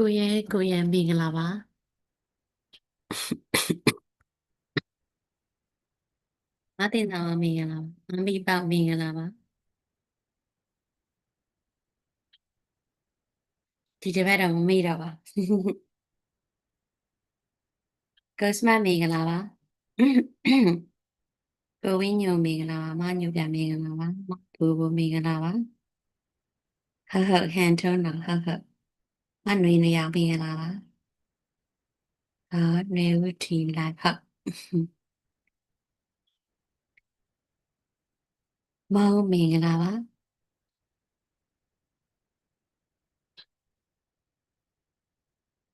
ကိုရဲကိုရဲမင်္ဂလာပါမတင်တာမင်္ဂလာပါမမိပမင်္ဂလာပါဒီတစ်ပတ်တော့မမေ့တော့ပါကိုစမမင်္ဂလာပါကိုဝင်းညိုမင်္ဂလာပါမညိုပြမင်္ဂလာပါဘူဘူမင်္ဂလာပါဟဟဟန်ထုံးတော့ဟဟ မနွေနေရမင်္ဂလာပါအာနေဝတီလိုက်ဟုတ်မောင်မင်္ဂလာပါ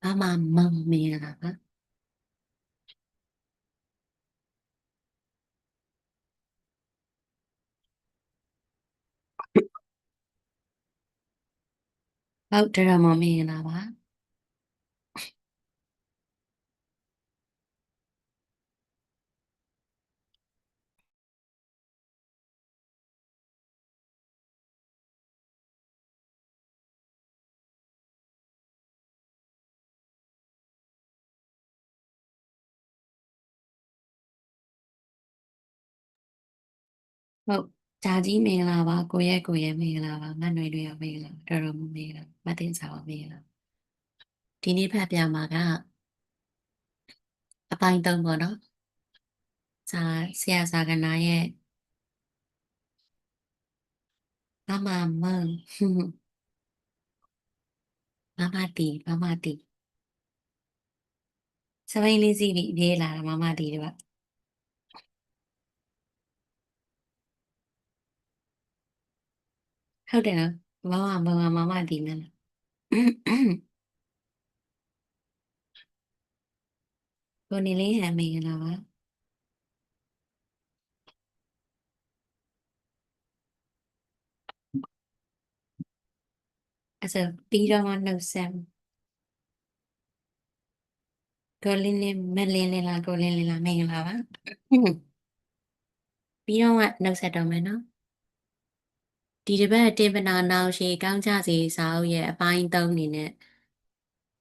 အမမောင်မင်္ဂလာပါ ဟုတ်တယ်မမင်္ဂလာပါဟုတ် ဂျာကြီးမင်္ဂလာပါကိုရဲကိုရဲမင်္ဂလာပါမနွေတွေရောမင်္ဂလာတော်တော်မင်္ဂလာမတင်စာပါမင်္ဂလာဒီနေ့ဖတ်ပြမှာကအပိုင်းသုံးပေါ့နော်စာဆရာစာကနာရဲ့မမမန်မမတီမမတီစပိန်လေးစီးပြီးပြေးလာတာမမတီတွေပါ ဟုတ်တယ်နော်မမမမမတီမလားကိုနေလေးဟန်မင်္ဂလာပါအဲ့ဆိုပြီးတော့မှနှုတ်ဆက်ကိုလင်းလင်းမလင်းလင်းလားကိုလင်းလင်းလားမင်္ဂလာပါပြီးတော့မှနှုတ်ဆက်တော့မယ်နော် ဒီတစ်ပတ်တင်ပနာနောင်ရှိကောင်းကြစီစာအုပ်ရဲ့အပိုင်း၃အနေနဲ့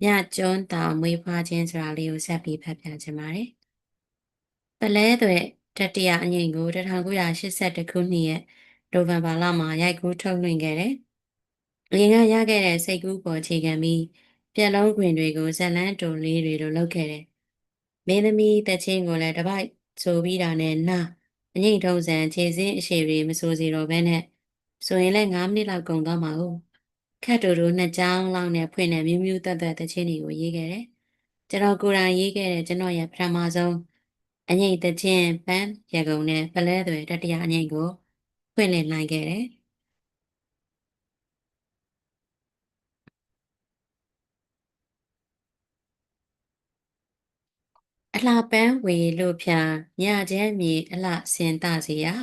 ညကျွန်းတောင်မွေးဖွားခြင်းဆိုတာလေးကိုဆက်ပြီးဖတ်ပြချင်ပါတယ်။ပလဲတွေတတိယအငိမ်ကို1982ခုနှစ်ရဲ့နိုဝင်ဘာလမှာရိုက်ကူးထုတ်လွှင့်ခဲ့တယ်။အရင်ကရခဲ့တဲ့စိတ်ကူးပေါ်အခြေခံပြီးပြက်လုံးခွင်တွေကိုဇလန်းတုံလေးတွေလိုလုပ်ခဲ့တယ်။မင်းသမီးတချင်းကိုလည်းတပိုက်ဆိုပြီးတာနဲ့နာအငိမ်ထုံးစံခြေစင်းအရှိတွေမဆိုစီတော့ဘဲနဲ့ ဆိုရင်လည်း9မိနစ်လောက်ကုန်သွားမှာဟုတ်ခက်တူတူနှစ်ကြောင်းလောက်နဲ့ဖွင့်တဲ့မြူးမြူးသက်သက်တချင်းတွေကိုရေးခဲ့တယ်ကျွန်တော်ကိုယ်တိုင်ရေးခဲ့တဲ့ကျွန်တော်ရဲ့ပထမဆုံးအငိမ့်တချင်းပန်းရကုံနဲ့ပလဲသွဲတတိယအငိမ့်ကိုဖွင့်လည်နိုင်ခဲ့တယ်အလှပန်းဝေလို့ဖြာညချမ်းမြေအလှစင်တစီယာ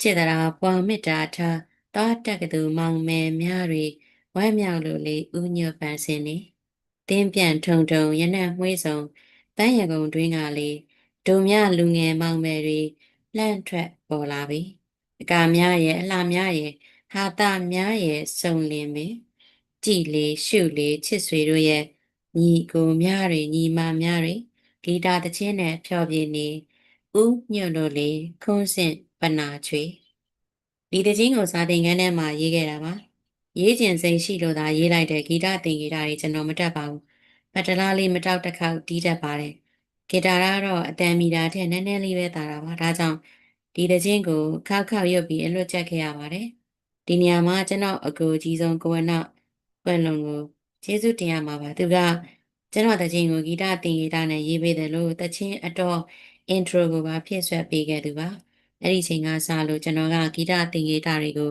ခြေတရာပွားမေတ္တာထား တောတက်ကတူမောင်မဲများတွေဝမ်းမြောက်လို့လေဥညွတ်ပန်းစင်နေတင်းပြန်ထုံထုံရနံ့မှွေးဆောင်ပန်းရကုံတွင်းကလေဒုံမြလူငယ်မောင်မယ်တွေလှန့်ထွက်ပေါ်လာပြီအကာများရဲ့အလှများရဲ့ဟာတာများရဲ့စုံလင်ပင်ကြည်လေရှုလေချစ်ဆွေတို့ရဲ့ညီကိုများတွေညီမများတွေဂီတာတချင်းနဲ့ဖျော်ပြနေဥညွန့်လို့လေခုံးစင့်ပနာချွေ ဒီတချင်းကိုစာသင်ခန်းထဲမှာရေးခဲ့တာပါရေးကျင်စိန်ရှိလို့သာရေးလိုက်တဲ့ဂီတသင်ဂီတတွေကျွန်တော်မတတ်ပါဘူးပတလားလေးမတောက်တစ်ခေါက်တီးတတ်ပါတယ်ဂီတာကတော့အတန်မီတာထက်နည်းနည်းလေးပဲတာတာပါဒါကြောင့်ဒီတချင်းကိုခောက်ခောက်ရုပ်ပြီးအလွတ်ချက်ခဲ့ရပါတယ်ဒီနေရာမှာကျွန်တော်အကူအကြီးဆုံးကိုဝနပွင့်လုံးကိုကျေးဇူးတင်ရမှာပါသူကကျွန်တော်တချင်းကိုဂီတသင်ဂီတနဲ့ရေးပေးတယ်လို့တချင်းအတော် intro ကိုပါဖြည့်ဆွက်ပေးခဲ့သူပါ အဲ့ဒီချိန်ကစလို့ကျွန်တော်ကဂီတသင်ဂီတတွေကို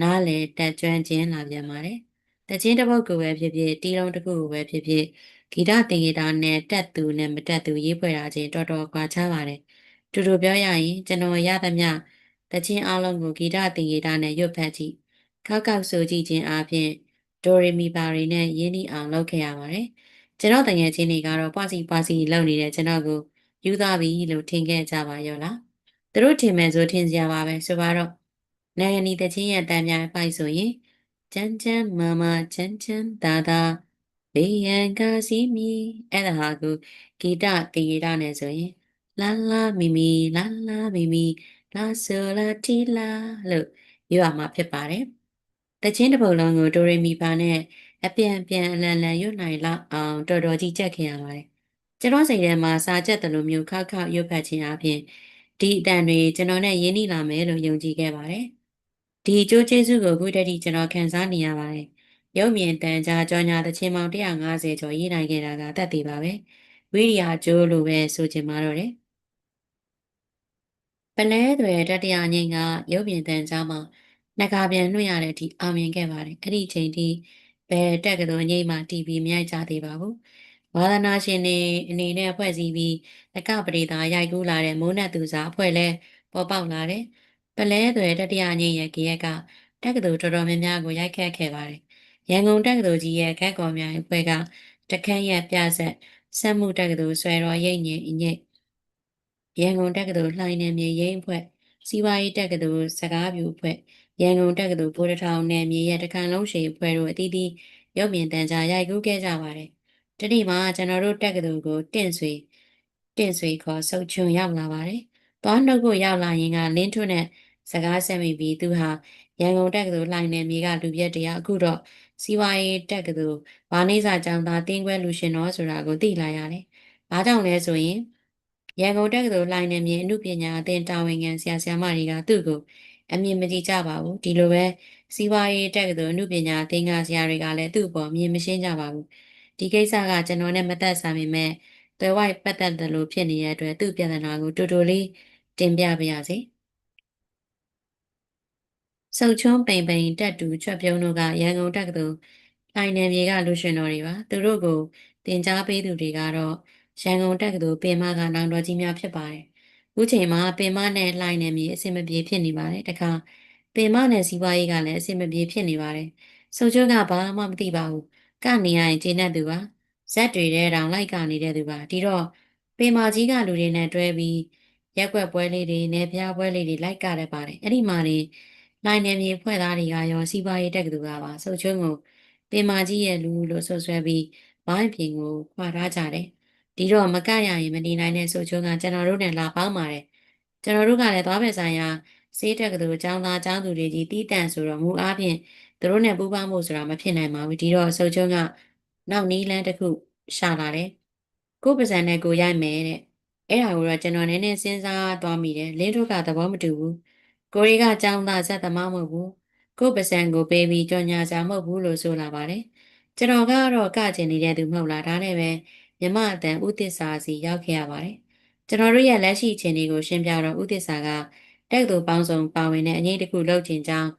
နားလည်တက်ကြွခြင်းလာပြန်ပါတယ်။တခြင်းတစ်ပုဒ်ကိုပဲဖြစ်ဖြစ်တီးလုံးတစ်ခုကိုပဲဖြစ်ဖြစ်ဂီတသင်ဂီတနဲ့တက်သူနဲ့မတက်သူရေးဖွဲ့တာချင်းတော်တော်ကွာခြားပါတယ်။တူတူပြောရရင်ကျွန်တော်ရသမျှတခြင်းအလုံးကိုဂီတသင်ဂီတနဲ့ရွတ်ဖတ်ကြည့်။ခောက်ခောက်ဆိုကြည့်ခြင်းအပြင်ဒိုရီမီပါရီနဲ့ရင်းနှီးအောင်လုပ်ခဲ့ရပါတယ်။ကျွန်တော်တငယ်ချင်းတွေကတော့ပွားစီပွားစီလုပ်နေတဲ့ကျွန်တော်ကိုယူသားပြီလို့ထင်ခဲ့ကြပါရောလား။ သူတို့ထင်မယ်ဆိုထင်စရာပါပဲဆိုပါတော့နိုင်ငံဤတချင်းရဲ့တန်များပိုက်ဆိုရင်ကျန်းကျန်းမာမာချမ်းချမ်းသာသာဘေးရန်ကစီမီအဲ့ဒါဟာကိုဂီတတေရနဲ့ဆိုရင်လာလာမီမီလာလာမီမီလာဆိုလာတီလာလို့ပြောရမှာဖြစ်ပါတယ်။တချင်းတစ်ပုဒ်လုံးကိုဒိုရေမီပါနဲ့အပြန်ပြန်အလန်လန်ရွတ်နိုင်လောက်အောင်တော်တော်ကြီးကြက်ခင်ရပါတယ်။ကျွန်တော်စိတ်ထဲမှာစာချက်တလိုမျိုးခောက်ခောက်ရွတ်ဖတ်ခြင်းအပြင် ဒီအတန်တွေကျွန်တော်နဲ့ရင်းနှီးလာမယ်လို့ယုံကြည်ခဲ့ပါတယ်။ဒီအကျိုးကျေးဇူးကိုအခုတည်းကကျွန်တော်ခံစားနေရပါတယ်။ရုပ်မြင်တန်ကြားကြောညာတချင်းပေါင်း150ကျော်ရေးနိုင်ခဲ့တာကတတ်သေးပါပဲ။ဝိရိယကျိုးလိုပဲဆိုချင်ပါတော့တယ်။ပလဲတွေတတိယငိမ့်ကရုပ်မြင်တန်ကြားမှာနှကပြန်လွှင့်ရတဲ့အထိအောင်မြင်ခဲ့ပါတယ်။အဲ့ဒီချိန်ထိဘယ်တက်ကတော်ငိမ့်မှာတီဗီမရိုက်ကြသေးပါဘူး။ ဝါသနာရှင်တွေအနေနဲ့အဖွဲ့စည်းပြီးတကပရိသာရိုက်ကူးလာတဲ့မိုးနတ်သူစာအဖွဲ့လဲပေါ်ပေါက်လာတယ်။ပလဲတွေတတိယငိမ့်ရဲ့ကြရက်ကတက်ကတော်တော်တော်များများကိုရိုက်ခတ်ခဲ့ပါတယ်။ရန်ကုန်တက်ကတော်ကြီးရဲ့ခက်ကော်များအဖွဲ့ကတခန့်ရဲ့ပြဆက်စက်မှုတက်ကတော်ဆွဲတော်ရိတ်ညင်ညိတ်ရန်ကုန်တက္ကသိုလ်လှိုင်းနယ်မြေရင်းအဖွဲ့စီးပွားရေးတက္ကသိုလ်စကားပြူအဖွဲ့ရန်ကုန်တက္ကသိုလ်ဗိုလ်တထောင်နယ်မြေရဲ့တခန့်လုံးရှိအဖွဲ့တို့အသီးသီးရုပ်မြင်သံကြားရိုက်ကူးခဲ့ကြပါတယ်။ တတိမှာကျွန်တော်တို့တက္ကသိုလ်ကိုတင့်ဆွေတင့်ဆွေခေါ်ဆုတ်ချွန်ရောက်လာပါတယ်။သွားနှုတ်ဖို့ရောက်လာရင်ကလင်းထွန်းနဲ့စကားဆက်မိပြီးသူဟာရန်ကုန်တက္ကသိုလ်လှိုင်းနယ်မြေကလူပြက်တရားအခုတော့စီးပွားရေးတက္ကသိုလ်ဗာနေစာကျောင်းသားတင်းခွဲလူရှင်တော်ဆိုတာကိုသိလာရတယ်။ဘာကြောင့်လဲဆိုရင်ရန်ကုန်တက္ကသိုလ်လှိုင်းနယ်မြေအမှုပညာအသင်တာဝန်ခံဆရာဆရာမတွေကသူ့ကိုအမြင်မကြည့်ကြပါဘူးဒီလိုပဲစီးပွားရေးတက္ကသိုလ်အမှုပညာအသင်ကဆရာတွေကလည်းသူ့ပေါ်မြင်မရှင်းကြပါဘူး ဒီကိစ္စကကျွန်တော်နဲ့မသက်ဆိုင်ပေမဲ့သွယ်ဝိုက်ပတ်သက်တယ်လို့ဖြစ်နေတဲ့အတွက်သူ့ပြဿနာကိုတူတူလေးတင်ပြပါရစေစုတ်ချွန်းပိန်ပိန်တက်တူချွတ်ပြုံးတို့ကရန်ကုန်တက္ကသိုလ်လိုင်းနယ်မြေကလူရှင်တော်တွေပါသူတို့ကိုတင် जा ပေးသူတွေကတော့ရန်ကုန်တက္ကသိုလ်ပင်မကနောင်တော်ကြီးများဖြစ်ပါတယ်။အခုချိန်မှာပင်မနဲ့လှိုင်းနယ်မြေအဆင်မပြေဖြစ်နေပါတယ်။တခါပင်မနဲ့စီးပွားရေးကလည်းအဆင်မပြေဖြစ်နေပါတယ်။စုံချိုးကဘာမှမသိပါဘူး။ ကနေရရင်ကျေနပ်သူပါ။ဇက်တွေတဲ့တောင်လိုက်ကနေတဲ့သူပါ။ဒီတော့ပင်မကြီးကလူတွေနဲ့တွဲပြီးရက်ွက်ပွဲလေးတွေနဲ့ဖျားပွဲလေးတွေလိုက်ကြရပါတယ်။အဲ့ဒီမှာနေနိုင်နယ်မြေဖွဲ့သားတွေကရောစီးပွားရေးတက္ကသိုလ်ကပါစုံချိုးကိုပင်မကြီးရဲ့လူလို့ဆွဆွဲပြီးဘိုင်းပြင်ကိုခွာထားကြတယ်။ဒီတော့မကရရင်မနေနိုင်တဲ့ဆိုချိုးကကျွန်တော်တို့နဲ့လာပေါင်းပါတယ်ကျွန်တော်တို့ကလည်းသွားပဲဆိုင်ရာစေးတက်ကလေးကျောင်းသားကျောင်းသူတွေကြီးတီးတန့်ဆိုတော့မူအားဖြင့် သူတို့နဲ့ပူးပေါင်းဖို့ဆိုတာမဖြစ်နိုင်ပါဘူးဒီတော့ဆိုချိုးကနောက်နီးလန်းတစ်ခုရှာလာတယ်ကိုပစံနဲ့ကိုရိုက်မယ်တဲ့အဲ့ဒါကိုတော့ကျွန်တော်နည်းနည်းစဉ်းစားသွားမိတယ်လင်းတို့ကသဘောမတူဘူးကိုရီကကျောင်းသားဇက်သမားမဟုတ်ဘူးကိုပစံကိုပေးပြီးကြော်ညာစာမဟုတ်ဘူးလို့ဆိုလာပါတယ်ကျွန်တော်ကတော့ကကျင်နေတဲ့သူမဟုတ်လားဒါနဲ့ပဲမြမအတန်ဥသစ္စာစီရောက်ခဲ့ရပါတယ်။ကျွန်တော်တို့ရဲ့လက်ရှိအခြေအနေကိုရှင်းပြတော့ဥသစ္စာကတက်သူပေါင်းစုံပါဝင်တဲ့အငိမ့်တစ်ခုလှုပ်ခြင်းကြောင်း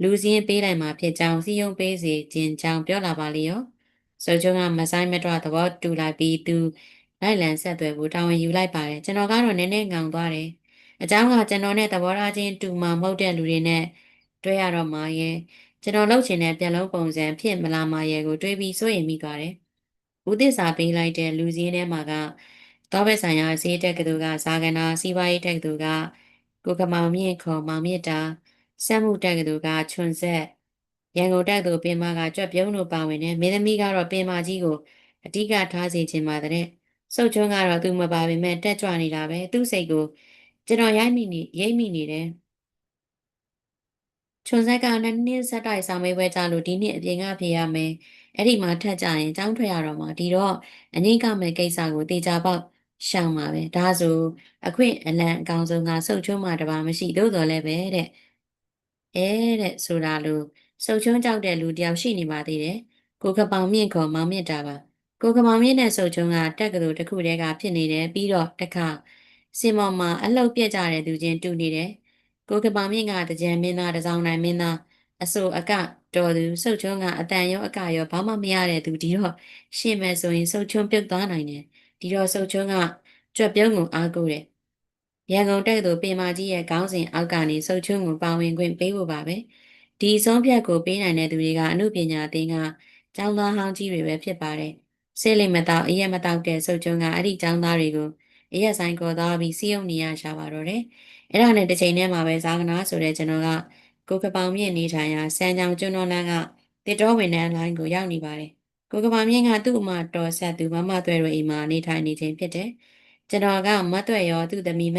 လူစင်းပေးလိုက်မှာဖြစ်ကြောင်းစီယုံပေးစီခြင်းကြောင်းပြောလာပါလေရော။ဆိုချုံကမဆိုင်မတော့သဘောတူလိုက်ပြီးသူလိုက်လံဆက်သွယ်ဖို့တာဝန်ယူလိုက်ပါတယ်။ကျွန်တော်ကတော့နည်းနည်းငောင်သွားတယ်။အကြောင်းကကျွန်တော်နဲ့သဘောထားချင်းတူမှမဟုတ်တဲ့လူတွေနဲ့တွေ့ရတော့မှရဲ့ကျွန်တော်လှုပ်ချင်တဲ့ပြက်လုံးပုံစံဖြစ်မလာမှရဲ့ကိုတွေးပြီးစိုးရိမ်မိသွားတယ်ဦးသစ္စာပေးလိုက်တဲ့လူစည်းထဲမှာကတောဘက်ဆိုင်ရာဈေးတက်ကတူကဇာကနာစီးပွားရေးတက်ကတူကကိုကမောင်မြင့်ခေါ်မောင်မြင့်တာ စက်မှုတက်ကတူကချွန်ဆက်ရန်ကုန်တက်သူပင်မကကြွက်ပြုံးလို့ပါဝင်တယ်မင်းသမီးကတော့ပင်မကြီးကိုအဓိကထားစေခြင်းပါတဲ့စုတ်ချွန်းကတော့သူမပါပေမဲ့တက်ကြွနေတာပဲသူ့စိတ်ကိုကျွန်တော်ရိုက်မိနေရိပ်မိနေတယ်ချွန်ဆက်ကနှစ်နှစ်ဆက်တိုက်ဆောင်မေးပွဲကြလို့ဒီနှစ်အပြင်ကဖြေရမယ်အဲ့ဒီမှာထက်ကြရင်ကျောင်းထွက်ရတော့မှာဒီတော့အငိမ့်ကမဲ့ကိစ္စကိုတေချာပေါက်ရှောင်ပါပဲဒါဆိုအခွင့်အလန့်အကောင်ဆုံးကစုတ်ချုံးမှတပါမရှိသို့တော်လည်းပဲတဲ့ အဲတဲ့ဆိုတာလို့စုတ်ချုံးကြောက်တဲ့လူတယောက်ရှိနေပါသေးတယ်ကိုကပောင်မြင့်ခေါ်မောင်မြင့်တာပါကိုကမောင်မြင့်နဲ့စုတ်ချုံးကတက်ကတူတစ်ခုတည်းကဖြစ်နေတယ်ပြီးတော့တစ်ခါစင်မော်မှာအလှုပ်ပြက်ကြတဲ့သူချင်းတူနေတယ်ကိုကပောင်မြင့်ကတကြံမင်းသားတစောင်းနိုင်မင်းသားအဆိုအကတော်သူစုတ်ချုံကအတန်ရောအကရောဘာမှမရတဲ့သူဒီတော့ရှင်းမယ်ဆိုရင်စုတ်ချုံပြုတ်သွားနိုင်တယ်ဒီတော့စုတ်ချုံကကြွက်ပြုံးကိုအားကိုးတယ် ရန်ကုန်တက္ကသိုလ်ပင်မာကြီးရဲ့ခေါင်းစဉ်အောက်ကနေစုတ်ချုံကိုပါဝင်ခွင့်ပေးဖို့ပါပဲဒီဆုံးဖြတ်ကိုပေးနိုင်တဲ့သူတွေကအမှုပညာအသင်းကကျောင်းသားဟောင်းကြီးတွေပဲဖြစ်ပါတယ်ဆေးလိမ်မတော့အရက်မတော့တဲ့စုတ်ချုံကအဲ့ဒီကျောင်းသားတွေကိုအရက်ဆိုင်ကောသွားပြီးစီးရုံနေရရှာပါတော့တယ်အဲ့ဒါနဲ့တစ်ချိန်တည်းမှာပဲဇာကနာဆိုတဲ့ကျွန်တော်ကကိုကပောင်မြင့်နေထိုင်ရာစမ်းချောင်ကျွန်းတော်လန်းကတစ်တော်ဝင်တဲ့လိုင်းကိုရောက်နေပါတယ်ကိုကဘာမြင့်ကသူ့အမတော်ဆက်သူမမသွဲတို့အိမ်မှာနေထိုင်နေခြင်းဖြစ်တယ် ကျွန်တော်ကမတ်သွဲရောသူ့သမီးမ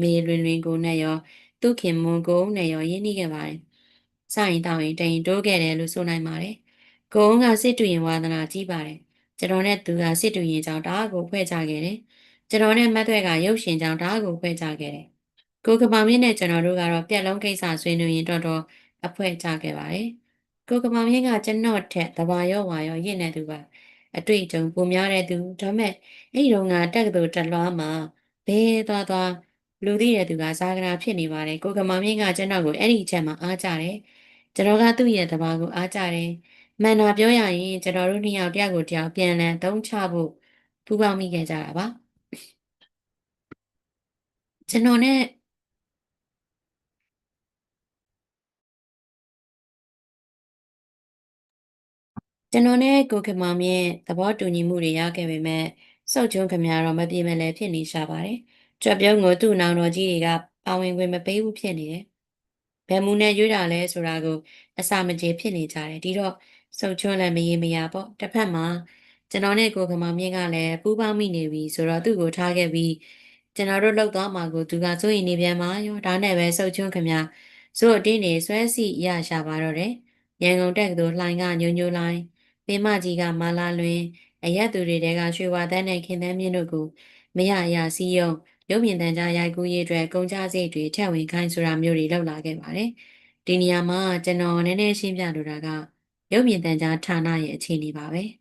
မေလွင်လွင်ကိုနဲ့ရောသူ့ခင်မွန်ကိုနဲ့ရောရင်းနှီးခဲ့ပါတယ်ဆိုင်တောင်းရင်တိန်တိုးခဲ့တယ်လို့ဆိုနိုင်ပါတယ်ကိုုံကစစ်တူရင်ဝါသနာကြီးပါတယ်ကျွန်တော်နဲ့သူကစစ်တူရင်ကြောင့်တအားကိုဖွဲ့ကြခဲ့တယ်ကျွန်တော်နဲ့မတ်သွဲကရုပ်ရှင်ကြောင့်တအားကိုဖွဲ့ကြခဲ့တယ်ကိုကပောင်မြင့်နဲ့ကျွန်တော်တို့ကတော့ပြက်လုံးကိစ္စဆွေးနွေးရင်တော်တော်အဖွဲကြခဲ့ပါတယ်။ကိုကပောင်မြင့်ကကျွန်တော်ထက်တဘာရောဝါရောရင့်နေသူပါ အတွေ့အကြုံပုံများတဲ့သူဒါမဲ့အဲ့ဒီတော့ကတက်ကတူတက်လွားမှာဘဲသွားသွားလူသိတဲ့သူကဇာကနာဖြစ်နေပါတယ်ကိုကမောင်မြင့်ကကျွန်တော်ကိုအဲ့ဒီအချက်မှာအားကြတယ်ကျွန်တော်ကသူ့ရဲ့တဘာကိုအားကြတယ်မှန်တာပြောရရင်ကျွန်တော်တို့နှစ်ယောက်တယောက်ကိုတယောက်ပြန်လည်သုံးချဖို့ပူးပေါင်းမိခဲ့ကြတာပါကျွန်တော်နဲ့ ကျွန်တော်နဲ့ကိုခင်မောင်မြင့်သဘောတူညီမှုတွေရခဲ့ပေမဲ့စုတ်ချုံခမရတော့မပြေမလဲဖြစ်နေရှာပါတယ်။ကြွပြုံးကိုသူ့နောင်တော်ကြီးတွေကပါဝင်ခွင့်မပေးဘူးဖြစ်နေတယ်။ဘယ်မူနဲ့ရွေးတာလဲဆိုတာကိုအစာမကြေဖြစ်နေကြတယ်။ဒီတော့စုတ်ချုံလည်းမရေမရပေါ့။တစ်ဖက်မှာကျွန်တော်နဲ့ကိုကမောင်မြင့်ကလည်းပူးပေါင်းမိနေပြီဆိုတော့သူ့ကိုထားခဲ့ပြီးကျွန်တော်တို့လောက်သွားမှာကိုသူကစိုးရင်နေပြန်မှာရောဒါနဲ့ပဲစုတ်ချုံခမရဆိုအတင်းနေဆွဲစီရရှာပါတော့တယ်။ရန်ကုန်တက်ကတူလှိုင်းကညိုညိုလိုင်း ပင်မကြီးကမာလာလွင်အရက်သူတွေတဲကရွှေဝါသန်းနဲ့ခင်သန်းမြင့်တို့ကိုမရရစီးယုံရုပ်မြင်သံကြားရိုက်ကူးရေးအတွက်ကုန်ကြစိတ်တွေထက်ဝင်ခိုင်းဆိုတာမျိုးတွေလောက်လာခဲ့ပါတယ်။ဒီနေရာမှာကျွန်တော်နည်းနည်းရှင်းပြလိုတာကရုပ်မြင်သံကြားဌာနရဲ့အခြေအနေပါပဲ။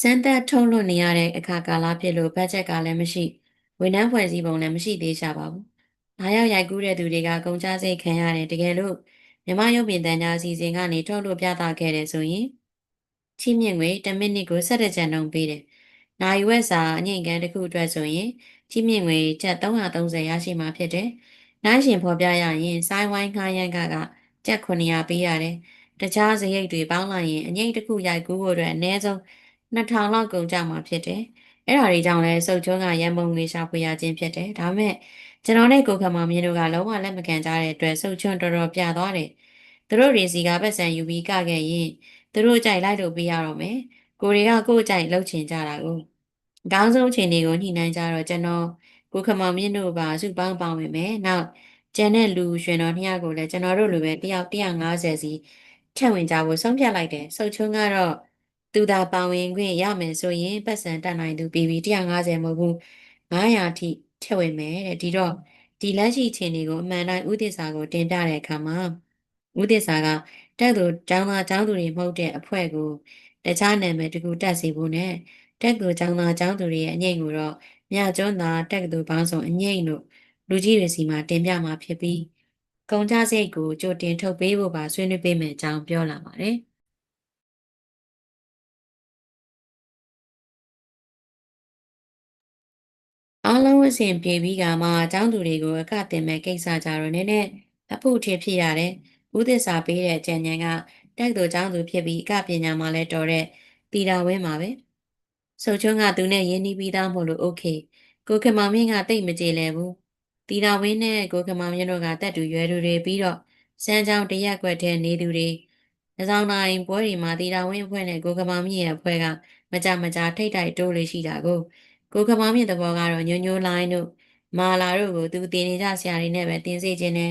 စမ်းသပ်ထုတ်လွှင့်နေရတဲ့အခါကာလဖြစ်လို့ဘတ်ဂျက်ကလည်းမရှိဝန်ထမ်းဖွဲ့စည်းပုံလည်းမရှိသေးကြပါဘူး။ အားရောက်ရိုက်ကူးတဲ့သူတွေကကုန်ကြစိတ်ခံရတယ်တကယ်လို့မြမရုပ်မြင်သံကြားအစီအစဉ်ကနေထုတ်လို့ပြသခဲ့တယ်ဆိုရင်ချီးမြှင့်ငွေ1မိနစ်ကို17ကျပ်နှုန်းပေးတယ်။နိုင်ဝက်စာအငိမ့်ကန်တစ်ခုအတွက်ဆိုရင်ချီးမြှင့်ငွေကျပ်330ရရှိမှာဖြစ်တယ်။နိုင်ရှင်ဖော်ပြရရင်စိုင်းဝိုင်းခါရန်ကကကျပ်900ပေးရတယ်။တခြားစရိတ်တွေပေါင်းလိုက်ရင်အငိမ့်တစ်ခုရိုက်ကူးဖို့အတွက်အနည်းဆုံး2000လောက်ကုန်ကြမှာဖြစ်တယ်။ အဲ့ဒါတွေကြောင့်လဲစုပ်ချုံးကရန်ပုံငွေရှာဖွေရခြင်းဖြစ်တယ်။ဒါမဲ့ကျွန်တော်နဲ့ကိုခမောင်မြင့်တို့ကလုံးဝလက်မခံကြတဲ့အတွက်စုပ်ချုံးတော်တော်ပြသွားတယ်။သူတို့တွေစီကပတ်စံယူပြီးကခဲ့ရင်သူတို့ကြိုက်လိုက်လို့ပေးရတော့မယ်။ကိုတွေကကိုယ်ကြိုက်လှုပ်ချင်ကြတာကိုအကောင်းဆုံးအချိန်တွေကိုညှိနှိုင်းကြတော့ကျွန်တော်ကိုခမောင်မြင့်တို့ပါစုပေါင်းပေါင်းဝင်မယ်။နောက်ကျန်တဲ့လူရွှင်တော်နှစ်ယောက်ကိုလည်းကျွန်တော်တို့လိုပဲတယောက်150စီထက်ဝင်ကြဖို့ဆုံးဖြတ်လိုက်တယ်။စုပ်ချုံးကတော့ သူသာပါဝင်ခွင့်ရမယ်ဆိုရင်ပတ်စံတက်နိုင်သူပြီးပြီး150မဟုတ်ဘူး900ထိထည့်ဝင်မယ်တဲ့ဒီတော့ဒီလက်ရှိအခြေအနေကိုအမှန်တိုင်းဥဒိစာကိုတင်ပြတဲ့အခါမှာဥဒိစာကတက်သူကျောင်းသားကျောင်းသူတွေမဟုတ်တဲ့အဖွဲ့ကိုတခြားနာမည်တကူတက်စီဖို့နဲ့တက်သူကျောင်းသားကျောင်းသူတွေရဲ့အငိမ့်ကိုတော့မြကျွန်းသာတက်သူပေါင်းစုံအငိမ့်တို့လူကြီးတွေစီမှာတင်ပြမှာဖြစ်ပြီးကုန်ကြစိတ်ကိုကြိုတင်ထုတ်ပေးဖို့ပါဆွေးနွေးပေးမယ်အကြောင်းပြောလာပါတယ်။ အစဉ်ပြေပြီးကမှအကြောင်းသူတွေကိုအကတင်မဲ့ကိစ္စကြတော့နည်းနည်းအဖို့ထဖြစ်ရတယ်။ဥသစ္စာပေးတဲ့ကျန်ညံကတိုက်သူကျောင်းသူဖြစ်ပြီးအကပညာမှာလဲတော်တဲ့တီတာဝဲမှာပဲ။စုံချုံကသူနဲ့ရင်းနှီးပြီးသားမို့လို့ okay ကိုကမောင်မင်းကတိတ်မကြေလည်ဘူး။တီတာဝင်းနဲ့ကိုကမောင်မင်းတို့ကတက်တူရွယ်သူတွေပြီးတော့စမ်းချောင်းတရက်ွက်တဲ့နေသူတွေအဆောင်တိုင်းပွဲတွေမှာတီတာဝင်းအဖွဲ့နဲ့ကိုကမောင်မင်းရဲ့အဖွဲ့ကမကြမကြထိတ်တိုက်တိုးလေးရှိတာကို ကိုကမောင်မြင့်သဘောကတော့ညိုညိုလိုင်းတို့မာလာတို့ကိုသူတင်နေကြဆရာတွေနဲ့ပဲတင်စေခြင်းနဲ့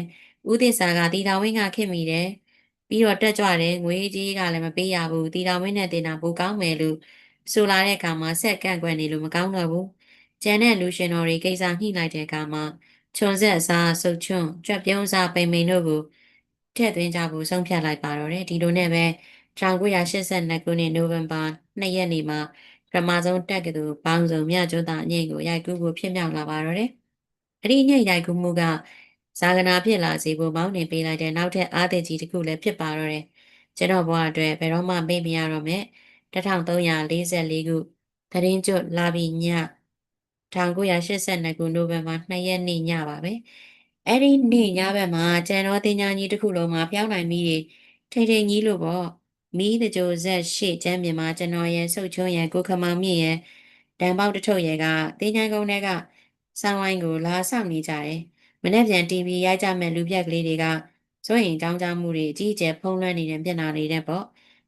ဦးသစ္စာကတီတာဝင်းကခင်မိတယ်ပြီးတော့တက်ကြွတယ်ငွေကြီးကလည်းမပေးရဘူးတီတာဝင်းနဲ့တင်တာပိုကောင်းမယ်လို့ဆိုလာတဲ့အခါမှာဆက်ကန့်ကွက်နေလို့မကောင်းတော့ဘူးကျန်တဲ့လူရှင်တော်တွေကိစ္စညှိလိုက်တဲ့အခါမှာချွန်ဆက်အစားဆုတ်ချွန်းကြွက်ပြုံးစားပိန်ပိန်တို့ကိုထည့်သွင်းကြဖို့ဆုံးဖြတ်လိုက်ပါတော့တယ်ဒီလိုနဲ့ပဲ1982ခုနှစ်နိုဝင်ဘာ2ရက်နေ့မှာ ပထမဆုံးတက်ကတူပေါင်းစုံမြကျွန်းသားအငိမ့်ကိုရိုက်ကူးဖို့ဖြစ်မြောက်လာပါတော့တယ်။အဲ့ဒီညရိုက်ကူးမှုကဇာကနာဖြစ်လာစေဖို့မောင်းနေပေးလိုက်တဲ့နောက်ထပ်အားသက်ကြီးတစ်ခုလည်းဖြစ်ပါတော့တယ်။ကျွန်တော်ဘဝအတွက်ဘယ်တော့မှမေ့မရတော့မဲ့1344ခုသတင်းကျွတ်လာပြီးည1982ခုနိုဝင်ဘာ2ရက်နေ့ညပါပဲ။အဲ့ဒီနေ့ညဘက်မှာကျန်တော်တင်ညာကြီးတစ်ခုလုံးမှာပြောင်းနိုင်ပြီးထိထိန်ကြီးလို့ပေါ့။ မီးတကြိုဆက်ရှေ့ကျမ်းပြင်မှာကျွန်တော်ရဲ့ဆုတ်ချုံရဲ့ကိုခမောင်မြင့်ရဲ့တန်ပေါက်တထုပ်ရဲ့ကတင်းချိုင်းကုန်းထဲကဆောင်းဝိုင်းကိုလာဆောင်နေကြတယ်မနေ့ပြန် TV ရိုက်ကြမဲ့လူပြက်ကလေးတွေကစိုးရင်ကြောင်းကြမှုတွေအကြီးအကျယ်ဖုံးလွှမ်းနေတဲ့မျက်နှာတွေတဲ့ပေါ့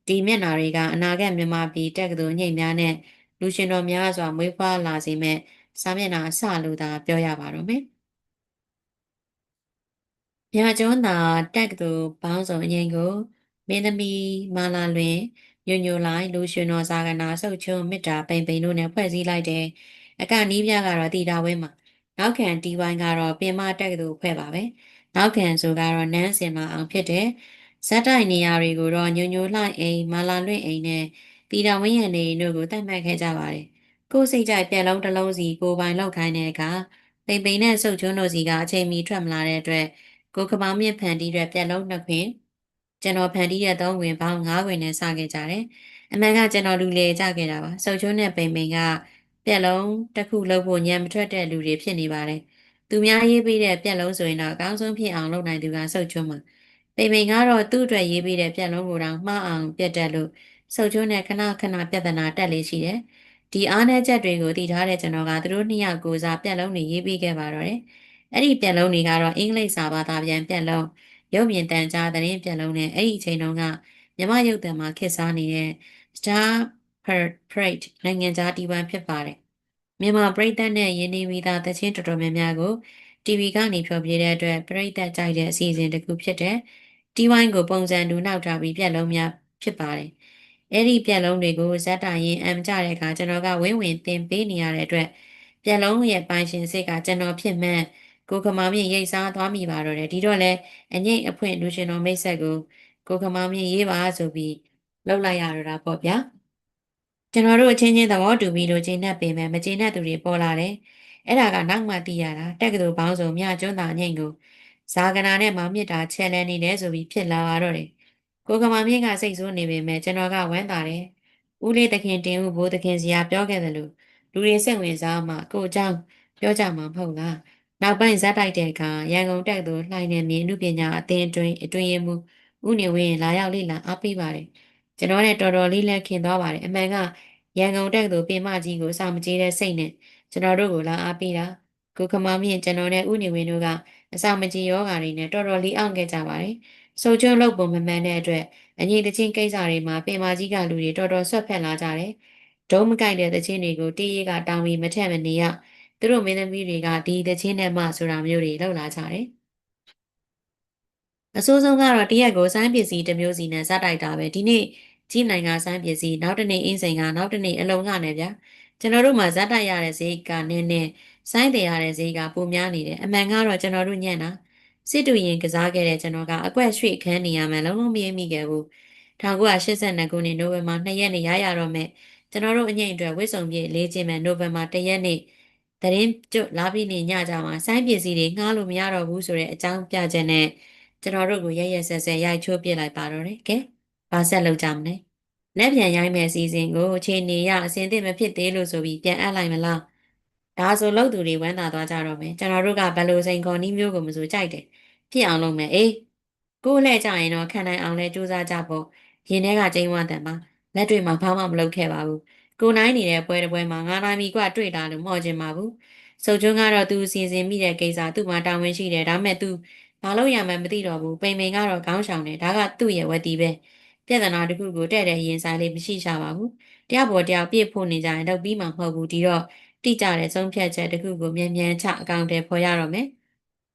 ဒီမျက်နှာတွေကအနာဂတ်မြန်မာပြည်တက္ကသိုလ်ညိတ်များနဲ့လူရှင်တော်များစွာမွေးဖွားလာစေမဲ့စာမျက်နှာအစလို့သာပြောရပါတော့မယ်။ညာကျွန်းသာတက္ကသိုလ်ဘောင်းဆောင်အရင်ကို မင်းသမီးမာလာလွင်ညိုညိုလိုက်လူရှင်တော်စာကနာဆုတ်ချုံမေတ္တာပိန်ပိန်တို့နဲ့ဖွဲ့စည်းလိုက်တယ်။အကနီးပြကတော့တီတာဝဲမှာနောက်ခံတီဝိုင်းကတော့ပင်မတက္ကသိုလ်ဖွဲ့ပါပဲ။နောက်ခံဆိုကတော့နန်းစင်မအောင်ဖြစ်တယ်။ဇက်တိုက်နေရာတွေကိုတော့ညိုညိုလှအိမ်မာလာလွင့်အိမ်နဲ့တီတာဝင်းရံနေတို့ကိုတတ်မှတ်ခဲ့ကြပါတယ်။ကိုယ်စိတ်ကြိုက်ပြက်လုံးတစ်လုံးစီကိုပိုင်လောက်ခိုင်းတဲ့အခါပိန်ပိန်နဲ့ဆုတ်ကျွန်းတို့စီကအချိန်မီထွက်မလာတဲ့အတွက်ကိုကပောင်မြင့်ဖန်တီးတဲ့ပြက်လုံးနှစ်ခွင် ကျွန်တော်ဖန်တီးတဲ့သုံးခွင်ပေါင်း၅ခွင်နဲ့စခဲ့ကြတယ်။အမှန်ကကျွန်တော်လူလေကြခဲ့တာပါ။ဆုတ်ကျွန်းနဲ့ပိန်ပိန်ကပြက်လုံးတစ်ခုလုပ်ဖို့ညံမထွက်တဲ့လူတွေဖြစ်နေပါတယ်။သူများရေးပေးတဲ့ပြက်လုံးဆိုရင်တော့အကောင်းဆုံးဖြစ်အောင်လုပ်နိုင်သူကဆုတ်ကျွန်းမှာပိန်ပိန်ကတော့သူ့အတွက်ရေးပေးတဲ့ပြက်လုံးကိုတော့မှားအောင်ပြက်တက်လို့ဆုတ်ကျွန်းနဲ့ခဏခဏပြဿနာတက်လေးရှိတယ်။ဒီအားနည်းချက်တွေကိုသိထားတဲ့ကျွန်တော်ကသူတို့နှစ်ယောက်ကိုစားပြက်လုံးတွေရေးပေးခဲ့ပါတော့တယ်။အဲ့ဒီပြက်လုံးတွေကတော့အင်္ဂလိပ်စာဘာသာပြန်ပြက်လုံး ရုပ်မြင်တန်ကြားသတင်းပြက်လုံးနဲ့အဲ့ဒီအချိန်တုန်းကမြမရုပ်တံမှာခက်စားနေတဲ့ Star Parade နိုင်ငံခြားတီးပန်းဖြစ်ပါတယ်။မြန်မာပြည်သက်နဲ့ယင်းနေမိသားတချင်းတော်တော်များများကို TV ကနေဖြောပြတဲ့အတွက်ပြည်သက်ကြိုက်တဲ့အစီအစဉ်တစ်ခုဖြစ်တဲ့တီးဝိုင်းကိုပုံစံတူနောက်ထားပြီးပြက်လုံးများဖြစ်ပါတယ်။အဲ့ဒီပြက်လုံးတွေကိုဇက်တိုင်ရင်အမ်ကြတဲ့အခါကျွန်တော်ကဝင်းဝင်တင်ပေးနေရတဲ့အတွက်ပြက်လုံးရဲ့ပိုင်ရှင်စိတ်ကကျွန်တော်ဖြစ်မှန်း ကိုကမောင်မြင့်ရိတ်စားသွားမိပါတော့တယ်ဒီတော့လဲအငိတ်အဖွင့်လူရှင်တော်မိတ်ဆက်ကိုကိုကမောင်မြင့်ရေးပါဆိုပြီးလှုပ်လိုက်ရတော့တာပေါ့ဗျာကျွန်တော်တို့အချင်းချင်းသဘောတူပြီးလို့ချိန်နဲ့ပေမဲ့မချိန်နဲ့သူတွေပေါ်လာတယ်အဲ့ဒါကနောက်မှသိရတာတက်ကတူပေါင်းစုံမြကျွန်းသာငိတ်ကိုဇာကနာနဲ့မောင်မြစ်တာချဲလဲနေတယ်ဆိုပြီးဖြစ်လာတော့တယ်ကိုကမောင်မြင့်ကစိတ်ဆိုးနေပေမဲ့ကျွန်တော်ကဝမ်းသာတယ်ဦးလေးတခင်တင်ဦးဘိုးတခင်စရာပြောခဲ့တယ်လို့လူတွေစိတ်ဝင်စားမှကိုအကြောင်းပြောကြမှာမဟုတ်လား နောက်ပိုင်းဇက်တိုက်တဲ့အခါရန်ကုန်တက်သို့လှိုင်းနေမြေအမှုပညာအသင်းအတွင်းအတွင်းရမှုဥနေဝင်းလာရောက်လေ့လာအားပေးပါတယ်ကျွန်တော်နဲ့တော်တော်လေးလက်ခင်သွားပါတယ်အမှန်ကရန်ကုန်တက်သို့ပင်မကြီးကိုစာမကြေးတဲ့စိတ်နဲ့ကျွန်တော်တို့ကိုလာအားပေးတာကိုခမမြင့်ကျွန်တော်နဲ့ဥနေဝင်းတို့ကအစာမကြေးယောဂါတွေနဲ့တော်တော်လေးအောင်ခဲ့ကြပါတယ်ဆိုကျွန်းလုပ်ပုံမမှန်တဲ့အတွက်အငြိတချင်းကိစ္စတွေမှာပင်မကြီးကလူတွေတော်တော်ဆွတ်ဖက်လာကြတယ်ဒုံးမကြိုက်တဲ့တချင်းတွေကိုတေးရီကတောင်းပြီးမထက်မနေရ သူတို့မင်းသမီးတွေကဒီတချင်းနဲ့မှဆိုတာမျိုးတွေလောက်လာကြတယ်အဆိုးဆုံးကတော့တရက်ကိုဆိုင်းပစ္စည်းတစ်မျိုးစီနဲ့ဇက်တိုက်တာပဲဒီနေ့ကြီးနိုင်ငံဆိုင်းပစ္စည်းနောက်တနေ့အင်းစိန်ကနောက်တနေ့အလုံးကနဲ့ဗျာကျွန်တော်တို့မှာဇက်တိုက်ရတဲ့ဈေးကနည်းနည်းဆိုင်းတယ်ရတဲ့ဈေးကပိုများနေတယ်အမှန်ကတော့ကျွန်တော်တို့ညံ့တာစစ်တူရင်ကစားခဲ့တဲ့ကျွန်တော်ကအကွက်ရွှေ့ခန်းနေရမယ်လုံးလုံးမရမိခဲ့ဘူး1982ခုနှစ်နိုဝင်ဘာ2ရက်နေ့ရရတော့မယ်ကျွန်တော်တို့အငိမ့်အတွက်ဝစ်စုံပြေလေးချင်းမဲ့နိုဝင်ဘာ1ရက်နေ့ တရင်ကျွတ်လာပြီးနေညကြမှာဆိုင်းပစ္စည်းတွေငှားလို့မရတော့ဘူးဆိုတဲ့အကြောင်းပြချက်နဲ့ကျွန်တော်တို့ကိုရရဆက်ဆက်ရိုက်ချိုးပြစ်လိုက်ပါတော့တယ်ကဲဘာဆက်လုပ်ကြမလဲလက်ပြန်ရိုက်မဲ့အစီအစဉ်ကိုအချိန်နေရအစဉ်သင့်မဖြစ်သေးလို့ဆိုပြီးပြန်အပ်လိုက်မလားဒါဆိုလို့သူတွေဝမ်းသာသွားကြတော့မယ်ကျွန်တော်တို့ကဘယ်လိုစိန်ခေါ်နည်းမျိုးကိုမဆိုကြိုက်တယ်ဖြစ်အောင်လုပ်မယ်အေးကိုလှည့်ကြရင်တော့ခံနိုင်အောင်လဲစူးစမ်းကြဖို့ရင်ထဲကကျင်းဝတ်တယ်မှာလက်တွေမှာဘာမှမလုပ်ခဲ့ပါဘူး ကိုနိုင်နေတဲ့ပွဲတစ်ပွဲမှာငါနိုင်ပြီကွာတွေ့တာလို့မော့ခြင်းပါဘူးစုပ်ကျွန်းကတော့သူစီစဉ်မိတဲ့ကိစ္စသူ့မှာတာဝန်ရှိတယ်ဒါမဲ့သူဘာလို့ရမှန်းမသိတော့ဘူးပိန်ပိန်ကတော့ခေါင်းဆောင်တယ်ဒါကသူ့ရဲ့ဝက်တီပဲပြဿနာတစ်ခုကိုတဲ့တဲ့ရင်ဆိုင်လေးမရှိရှာပါဘူးတရားပေါ်တရားပြည့်ဖို့နေကြရင်တော့ပြီးမှမဟုတ်ဘူးဒီတော့တိကျတဲ့ဆုံးဖြတ်ချက်တစ်ခုကိုမြန်မြန်ချအကောင့်တွေဖော်ရတော့မယ်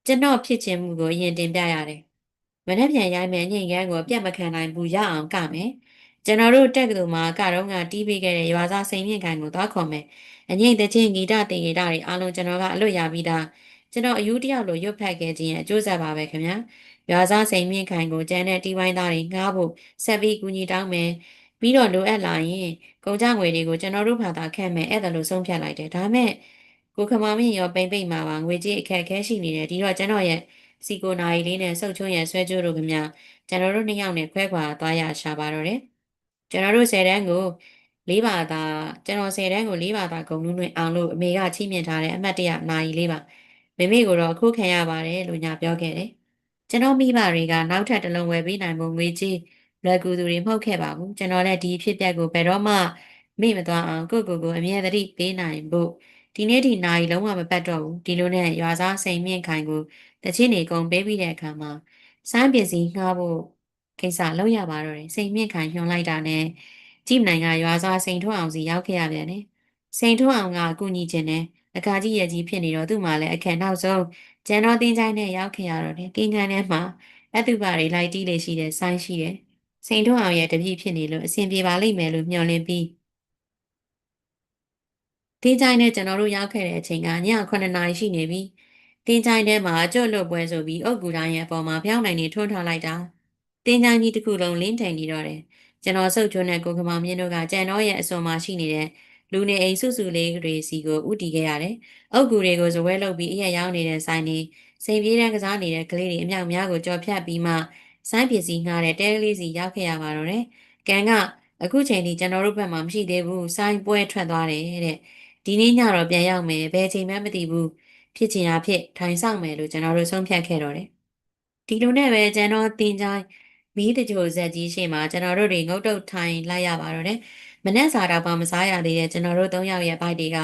ကျွန်တော်ဖြစ်ခြင်းမှုကိုအရင်တင်ပြရတယ်မနေ့ပြန်ရိုက်မယ်ညင်ကန်းကိုပြတ်မခံနိုင်ဘူးရအောင်ကမယ် ကျွန်တော်တို့တက်ကတူမှာကတော့ကတီးပေးခဲ့တဲ့ရွာသားစိန်မြင့်ခိုင်ကိုသွားခေါ်မယ်အငိမ့်တချင်းဂီတတင်ဂီတတွေအားလုံးကျွန်တော်ကအလွတ်ရပြီးသားကျွန်တော်အယူတယောက်လိုရွတ်ဖတ်ခဲ့ခြင်းရဲ့အကျိုးဆက်ပါပဲခင်ဗျာရွာသားစိန်မြင့်ခိုင်ကိုကျန်တဲ့တီးဝိုင်းသားတွေငှားဖို့ဆက်ပြီးကူညီတောင်းမယ်ပြီးတော့လိုအပ်လာရင်ကုန်ကြငွေတွေကိုကျွန်တော်တို့ဘာသာခန့်မယ်အဲ့ဒါလို့ဆုံးဖြတ်လိုက်တယ်ဒါမဲ့ကိုခမောင်မြင့်ရောပိမ့်ပိမ့်မှာပါငွေကြေးအခက်အခဲရှိနေတယ်ဒီတော့ကျွန်တော်ရဲ့စီကိုနာရီလေးနဲ့စုပ်ချုံရဲ့ဆွဲကြိုးတို့ကမြကျွန်တော်တို့နှစ်ယောက်နဲ့ခွဲခွာသွားရရှာပါတော့တယ် ကျွန်တော်တို့10တန်းကိုလေးပါသာကျွန်တော်10တန်းကိုလေးပါသာဂုံနုနှွင့်အောင်လို့အမေကချိမြင့်ထားတဲ့အမှတ်တရနာရီလေးပါမိမိကိုတော့အခုခံရပါတယ်လို့ညာပြောခဲ့တယ်ကျွန်တော်မိဘတွေကနောက်ထပ်တစ်လုံးဝယ်ပေးနိုင်ဖို့ငွေကြေးလွယ်ကူသူတွေမဟုတ်ခဲ့ပါဘူးကျွန်တော်လည်းဒီဖြစ်ပျက်ကိုဘယ်တော့မှမိမသွားအောင်ကိုကိုကိုအမြဲတမ်းပေးနိုင်ဖို့ဒီနေ့ဒီနာရီလုံးဝမပတ်တော့ဘူးဒီလိုနဲ့ရွာသားစိန်မြင့်ခိုင်ကိုတချင်းနေကုန်ပေးပြီးတဲ့အခါမှာစိုင်းပစ္စည်းငှားဖို့ ကိစ္စလုပ်ရပါတော့တယ်စိန်မြင့်ခိုင်ညွှန်လိုက်တာနဲ့ကြည့်နိုင်ကရွာစားစိန်ထွန်းအောင်စီရောက်ခဲ့ရပြန်တယ်စိန်ထွန်းအောင်ကအကူညီခြင်းနဲ့အခါကြီးရကြီးဖြစ်နေတော့သူ့မှာလည်းအခက်နောက်ဆုံးကျန်တော်တင်းချိုင်းနဲ့ရောက်ခဲ့ရတော့တယ်တင်းချိုင်းထဲမှာအတုပါတွေလိုက်တီးလေရှိတဲ့ဆိုင်းရှိတယ်စိန်ထွန်းအောင်ရဲ့တပည့်ဖြစ်နေလို့အဆင်ပြေပါလိမ့်မယ်လို့မျှော်လင့်ပြီးတင်းချိုင်းနဲ့ကျွန်တော်တို့ရောက်ခဲ့တဲ့အချိန်ကည9နာရီရှိနေပြီတင်းချိုင်းထဲမှာကြွလွတ်ပွဲဆိုပြီးအုတ်ကူတိုင်းရဲ့အပေါ်မှာဖျောင်းနိုင်နေထွန်းထားလိုက်တာ တင်းချိုင်းကြီးတစ်ခုလုံးလင်းထိန်နေတော့တယ်ကျွန်တော်စုပ်ကျွန်းနဲ့ကိုကမောင်မြင့်တို့ကကျန်တော်ရဲ့အစွန်မှာရှိနေတဲ့လူနေအိမ်စုစုလေးတွေစီကိုဥတီခဲ့ရတယ်။အုတ်ကူတွေကိုဇပွဲလုပ်ပြီးအရက်ရောင်းနေတဲ့ဆိုင်တွေစိန်ပြေးတန်းကစားနေတဲ့ကလေးတွေအမြောက်များကိုကြော်ဖြတ်ပြီးမှစိုင်းပစ္စည်းငှားတဲ့တဲလေးစီရောက်ခဲ့ရပါတော့တယ်။ကန်ကအခုချိန်ထိကျွန်တော်တို့ဘက်မှာမရှိသေးဘူး။စိုင်းပွဲထွက်သွားတယ်တဲ့။ဒီနေ့ညတော့ပြန်ရောက်မယ်။ဘယ်ချိန်မှမသိဘူး။ဖြစ်ချင်တာဖြစ်ထိုင်ဆောင်မယ်လို့ကျွန်တော်တို့ဆုံးဖြတ်ခဲ့တော့တယ်။ဒီလိုနဲ့ပဲကျွန်တော်တင်ကြိုင်း မီးတကြိုဆက်ကြီးရှိမှကျွန်တော်တို့တွေငုတ်တုတ်ထိုင်လိုက်ရပါတော့တယ်။မနေ့စာတော့ပါမစားရသေးတဲ့ကျွန်တော်တို့၃ယောက်ရဲ့ဘိုက်တွေက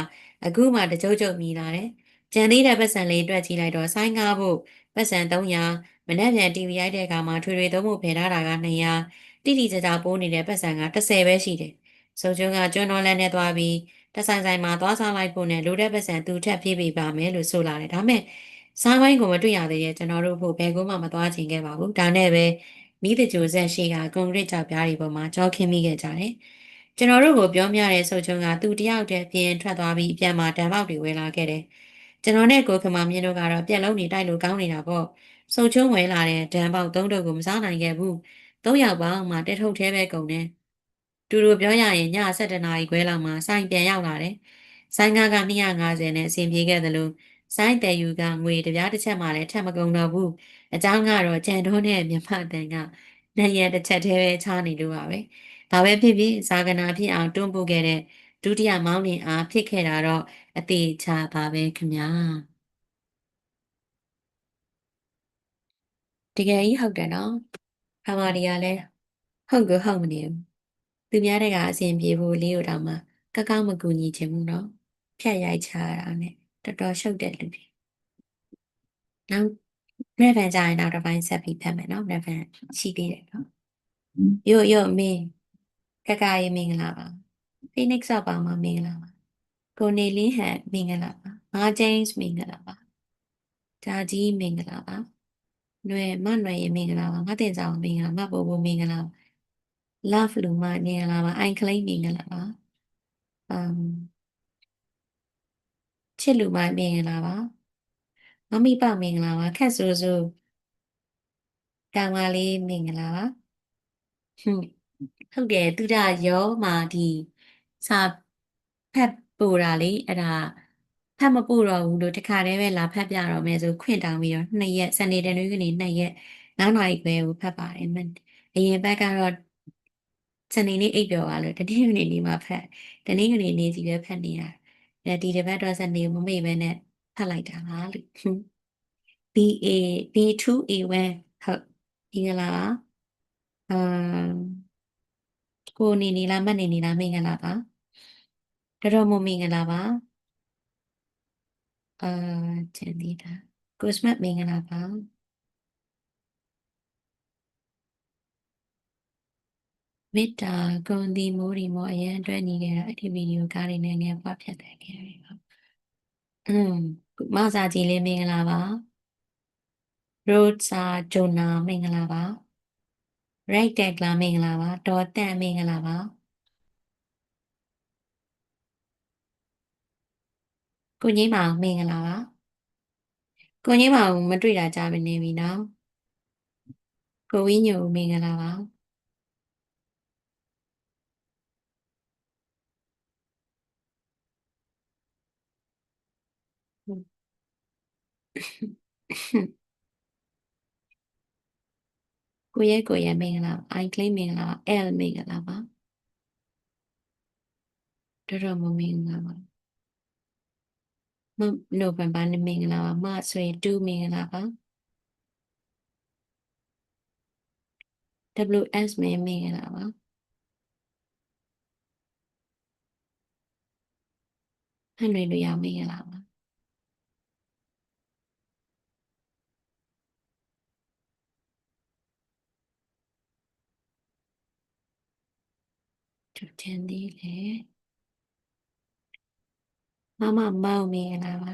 အခုမှတကြိုးကြုံမိလာတယ်။ကြံသေးတဲ့ပတ်စံလေးတွက်ကြည့်လိုက်တော့ဆိုင်းကားဖို့ပတ်စံ300မနေ့ပြန် TV ရိုက်တဲ့အခါမှာထွေထွေသုံးဖို့ဖယ်ထားတာက200တိတိကျကျပိုးနေတဲ့ပတ်စံက30ပဲရှိတယ်။စုံကျွန်းကကျွန်းတော်လန်းနဲ့သွားပြီးတဆိုင်ဆိုင်မှာသွားစားလိုက်ဖို့နဲ့လိုတဲ့ပတ်စံသူထက်ပြေးပေးပါမယ်လို့ဆိုလာတယ်။ဒါမဲ့စားပိုင်းကိုမတွေ့ရသေးတဲ့ကျွန်တော်တို့ဖို့ဘယ်ကုန်းမှမသွားချင်ခဲ့ပါဘူး။ဒါနဲ့ပဲ မိတကြိုဆက်ရှိကကွန်ကရစ်ကြောက်ပြားတွေပေါ်မှာကြောခင်းမိခဲ့ကြတယ်။ကျွန်တော်တို့ကိုပြောပြတဲ့ဆိုချုံကသူတယောက်တည်းပြင်ထွက်သွားပြီးအပြန်မှာတံပေါက်တွေဝဲလာခဲ့တယ်။ကျွန်တော်နဲ့ကိုခမမြင့်တို့ကတော့ပြက်လုံးနေတိုက်လို့ကောင်းနေတာပေါ့။စုံချုံဝဲလာတဲ့ဒံပေါက်သုံးတုပ်ကိုမစားနိုင်ခဲ့ဘူး။သုံးယောက်ပေါင်းမှတက်ထုတ်သေးပဲကုန်တယ်။တူတူပြောရရင်ည7နာရီခွဲလောက်မှဆိုင်ပြန်ရောက်လာတယ်။ဆိုင်ကားက250နဲ့အဆင်ပြေခဲ့တယ်လို့စိုင်းတယ်ယူကငွေတပြားတစ်ချက်မှလည်းထပ်မကုန်တော့ဘူး အကြောင်းကတော့ကြံတော်နဲ့မြမတန်ကနရတစ်ချက်တည်းပဲချားနေလို့ပါပဲဒါပဲဖြစ်ဖြစ်ဇာကနာဖြစ်အောင်တွန်းပို့ခဲ့တဲ့ဒုတိယမောင်းနှင်အားဖြစ်ခဲ့တာတော့အသေးချာပါပဲခင်ဗျာတကယ်ကြီးဟုတ်တယ်နော်ခါမာဒီကလည်းဟုတ်ကဟုတ်မနေဘူးသူများတွေကအစဉ်ပြေဖို့လေးတို့တောင်မှကကောက်မကူညီချင်ဘူးနော်ဖြတ်ရိုက်ချတာနဲ့တော်တော်ရှုပ်တဲ့လူတွေနောက် ရက်ဖန်ကြရင်နောက်တစ်ပိုင်းဆက်ပြီးဖတ်မယ်နော်ရက်ဖန်ရှိသေးတယ်နော်ရို့ရို့မင်းကကရေမင်္ဂလာပါဖိနစ်ဆော့ပါမမင်္ဂလာပါကိုနေလင်းဟန်မင်္ဂလာပါမာဂျိမ်းစ်မင်္ဂလာပါဂျာကြီးမင်္ဂလာပါနွယ်မနွယ်ရေမင်္ဂလာပါငါတင်ဆောင်မင်္ဂလာမပို့ဖို့မင်္ဂလာ love လူမမင်္ဂလာပါအိုင်ကလိမ့်မင်္ဂလာပါအမ်ချစ်လူမမင်္ဂလာပါ မမီပမင်္ဂလာပါခက်ဆူဆူကံမလေးမင်္ဂလာပါဟွန်းဟုတ်တယ်သူဒရောမာဒီစာဖက်ပို့တာလေအဲ့ဒါဖတ်မပို့တော့ဘူးလို့တခါတည်းပဲလာဖတ်ပြတော့မယ်ဆိုခွင့်တောင်းပြီးတော့နှစ်ရက်စနေတနင်္ဂနွေနှစ်ရက်နောက်နာရီခွဲကိုဖတ်ပါတယ်မအရင်ဘက်ကတော့စနေနေ့အိပ်ပျော်ပါလို့တနင်္ဂနွေနေ့မှာဖတ်တနင်္ဂနွေနေ့စီပဲဖတ်နေတာအဲဒီတစ်ပတ်တော့စနေမမေ့ပဲနဲ့ ဖတ်လိုက်တာပါလို့ BA B2A1 ဟုတ်ဒီကလာအမ်ကိုနေနေလားမနေနေလားမင်္ဂလာပါတော်တော်မမင်္ဂလာပါအာကျန်သေးတာကိုစမတ်မင်္ဂလာပါမေတ္တာဂုဏ်ဒီမိုးဒီမောအရင်အတွက်ညီခဲ့တာအဲ့ဒီဗီဒီယိုကားတွေနဲ့ငယ်ပွားဖြတ်တယ်ခဲ့ပြီဟုတ်อืม မဆာကြီးလေးမင်္ဂလာပါ road စာဂျိုနာမင်္ဂလာပါ right တက်ကလာမင်္ဂလာပါဒေါ်တန်မင်္ဂလာပါကိုကြီးမောင်မင်္ဂလာပါကိုကြီးမောင်မတွေ့တာကြာပြီနေပြီနော်ကိုဝင်းညိုမင်္ဂလာပါ ကိုရဲကိုရဲမင်္ဂလာအိုင်ကလေးမင်္ဂလာအဲလ်မင်္ဂလာပါတော်တော်မမင်္ဂလာပါမနိုဝင်ဘာနဲ့မင်္ဂလာပါမဆိုရင်2မင်္ဂလာပါ WS မင်မင်္ဂလာပါဟန်ရီလူရမင်္ဂလာပါ သူတင်သေးလေမမမောင်မင်္ဂလာပါ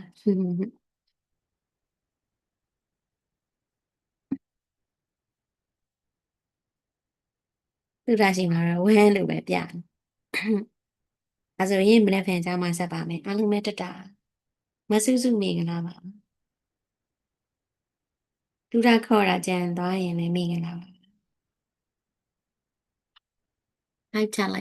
သူရရှိမှာတော့ဝမ်းလို့ပဲပြတယ်အဲဆိုရင်မနေ့ဖန်ကြောင်းမှဆက်ပါမယ်အားလုံးပဲတက်တာမဆုစုမင်္ဂလာပါသူရခေါ်တာကြံသွားရင်လည်းမင်္ဂလာပါလိုက်ချလိုက်